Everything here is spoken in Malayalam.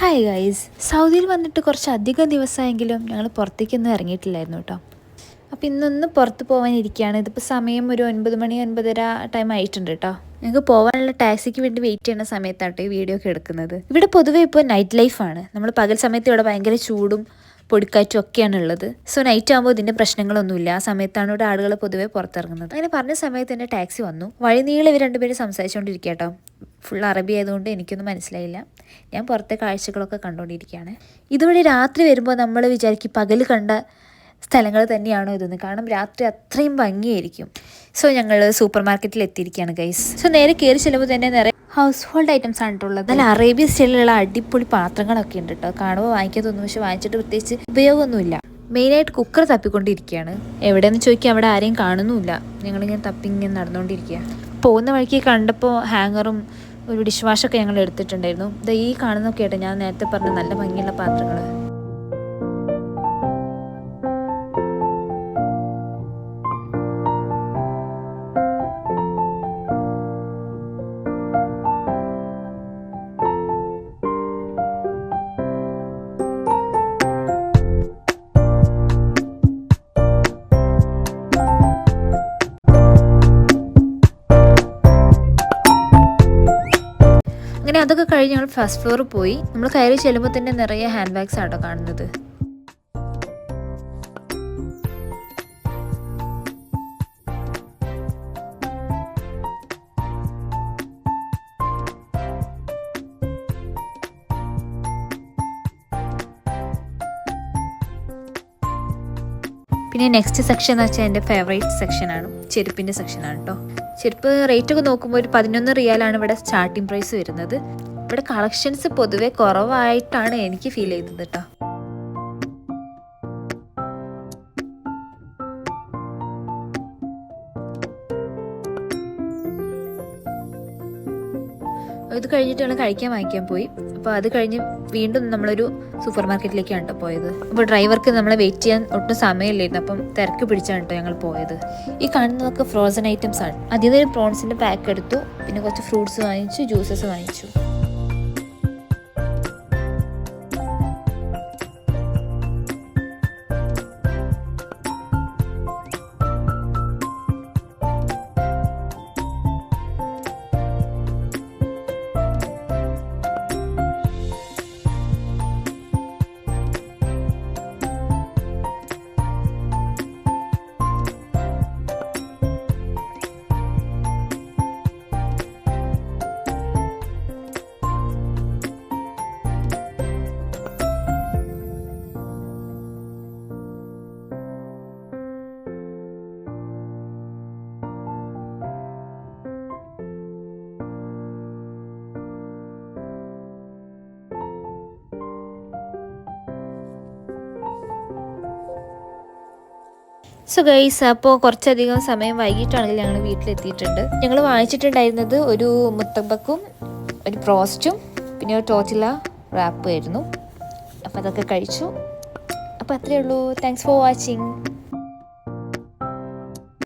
ഹായ് ഗൈസ് സൗദിയിൽ വന്നിട്ട് കുറച്ച് അധികം ദിവസമായെങ്കിലും ഞങ്ങൾ പുറത്തേക്കൊന്നും ഇറങ്ങിയിട്ടില്ലായിരുന്നു കേട്ടോ. അപ്പോൾ ഇന്നൊന്ന് പുറത്ത് പോകാനിരിക്കുകയാണ് ഇതിപ്പോൾ സമയം ഒരു ഒൻപത് മണി ഒൻപതര ടൈം ആയിട്ടുണ്ട് കേട്ടോ. ഞങ്ങൾക്ക് പോകാനുള്ള ടാക്സിക്ക് വേണ്ടി വെയിറ്റ് ചെയ്യുന്ന സമയത്താട്ടോ ഈ വീഡിയോ ഒക്കെ എടുക്കുന്നത്. ഇവിടെ പൊതുവേ ഇപ്പോൾ നൈറ്റ് ലൈഫാണ് നമ്മൾ പകൽ സമയത്ത് ഇവിടെ ഭയങ്കര ചൂടും പൊടിക്കാറ്റും ഒക്കെയാണ് ഉള്ളത്. സോ നൈറ്റ് ആകുമ്പോൾ ഇതിന്റെ പ്രശ്നങ്ങളൊന്നുമില്ല. ആ സമയത്താണ് ഇവിടെ ആളുകൾ പൊതുവെ പുറത്തിറങ്ങുന്നത്. അങ്ങനെ പറഞ്ഞ സമയത്ത് തന്നെ ടാക്സി വന്നു. വഴി നീളം ഇവർ രണ്ടുപേരും സംസാരിച്ചുകൊണ്ടിരിക്കുക ഫുൾ അറബി ആയതുകൊണ്ട് എനിക്കൊന്നും മനസ്സിലായില്ല. ഞാൻ പുറത്തെ കാഴ്ചകളൊക്കെ കണ്ടുകൊണ്ടിരിക്കുകയാണ് ഇതുവഴി രാത്രി വരുമ്പോൾ നമ്മൾ വിചാരിക്കും പകൽ കണ്ട സ്ഥലങ്ങൾ തന്നെയാണോ ഇതെന്ന്. കാരണം രാത്രി അത്രയും ഭംഗിയായിരിക്കും. സോ ഞങ്ങൾ സൂപ്പർ മാർക്കറ്റിൽ എത്തിയിരിക്കുകയാണ് ഗൈസ് സോ നേരെ കയറി ചെല്ലുമ്പോൾ തന്നെ നിറയെ ഹൗസ് ഹോൾഡ് ഐറ്റംസ് ആണ് ഉള്ളത്. നല്ല അറേബ്യൻ സ്റ്റൈലിലുള്ള അടിപൊളി പാത്രങ്ങളൊക്കെ ഉണ്ട് കേട്ടോ കാണുമ്പോൾ വാങ്ങിക്കാൻ തോന്നുന്നു പക്ഷെ വാങ്ങിച്ചിട്ട് പ്രത്യേകിച്ച് ഉപയോഗമൊന്നുമില്ല. മെയിനായിട്ട് കുക്കർ തപ്പിക്കൊണ്ടിരിക്കുകയാണ് എവിടെയെന്ന് ചോദിക്കുക അവിടെ ആരെയും കാണുന്നുമില്ല. ഞങ്ങളിങ്ങനെ തപ്പിങ്ങനെ നടന്നുകൊണ്ടിരിക്കുക പോകുന്ന വഴിക്ക് കണ്ടപ്പോൾ ഹാങ്ങറും ഒരു ഡിഷ് വാഷൊക്കെ ഞങ്ങൾ എടുത്തിട്ടുണ്ടായിരുന്നു. ഇത് ഈ കാണുന്നൊക്കെ ആയിട്ട് ഞാൻ നേരത്തെ പറഞ്ഞ നല്ല ഭംഗിയുള്ള പാത്രങ്ങൾ അങ്ങനെ അതൊക്കെ കഴിഞ്ഞ് ഞങ്ങൾ ഫസ്റ്റ് ഫ്ലോറിൽ പോയി. നമ്മൾ കയറി ചെല്ലുമ്പോൾ തന്നെ നിറയെ ഹാൻഡ് ബാഗ്സ് ആട്ടോ കാണുന്നത്. പിന്നെ നെക്സ്റ്റ് സെക്ഷൻ എന്ന് വെച്ചാൽ എന്റെ ഫേവറേറ്റ് സെക്ഷനാണ് ചെരുപ്പിന്റെ സെക്ഷനാണ് കേട്ടോ ചെരുപ്പ് റേറ്റ് ഒക്കെ നോക്കുമ്പോൾ ഒരു പതിനൊന്ന് റിയാലാണ് ഇവിടെ സ്റ്റാർട്ടിംഗ് പ്രൈസ് വരുന്നത്. ഇവിടെ കളക്ഷൻസ് പൊതുവെ കുറവായിട്ടാണ് എനിക്ക് ഫീൽ ചെയ്തത് കേട്ടോ ഇത് കഴിഞ്ഞിട്ട് ഞങ്ങൾ കഴിക്കാൻ വാങ്ങിക്കാൻ പോയി. അപ്പോൾ അത് കഴിഞ്ഞ് വീണ്ടും നമ്മളൊരു സൂപ്പർ മാർക്കറ്റിലേക്കാണ് കേട്ടോ പോയത്. അപ്പോൾ ഡ്രൈവർക്ക് നമ്മളെ വെയിറ്റ് ചെയ്യാൻ ഒട്ടും സമയമില്ലായിരുന്നു. അപ്പം തിരക്ക് പിടിച്ചാണ് കേട്ടോ ഞങ്ങൾ പോയത്. ഈ കാണുന്നതൊക്കെ ഫ്രോസൺ ഐറ്റംസ് ആണ്. അതിൽ നിന്ന് പ്രോൺസിന്റെ പാക്ക് എടുത്തു. പിന്നെ കുറച്ച് ഫ്രൂട്ട്സ് വാങ്ങിച്ചു ജ്യൂസസ് വാങ്ങിച്ചു. സോ ഗൈസ് അപ്പോൾ കുറച്ചധികം സമയം വൈകിട്ടാണെങ്കിൽ ഞങ്ങൾ വീട്ടിലെത്തിയിട്ടുണ്ട്. ഞങ്ങൾ വാങ്ങിച്ചിട്ടുണ്ടായിരുന്നത് ഒരു മുത്തബക്കും ഒരു പ്രോസ്റ്റും പിന്നെ ഒരു ടോച്ചില റാപ്പും ആയിരുന്നു. അപ്പോൾ അതൊക്കെ കഴിച്ചു. അപ്പോൾ അത്രയേ ഉള്ളൂ. Thanks for watching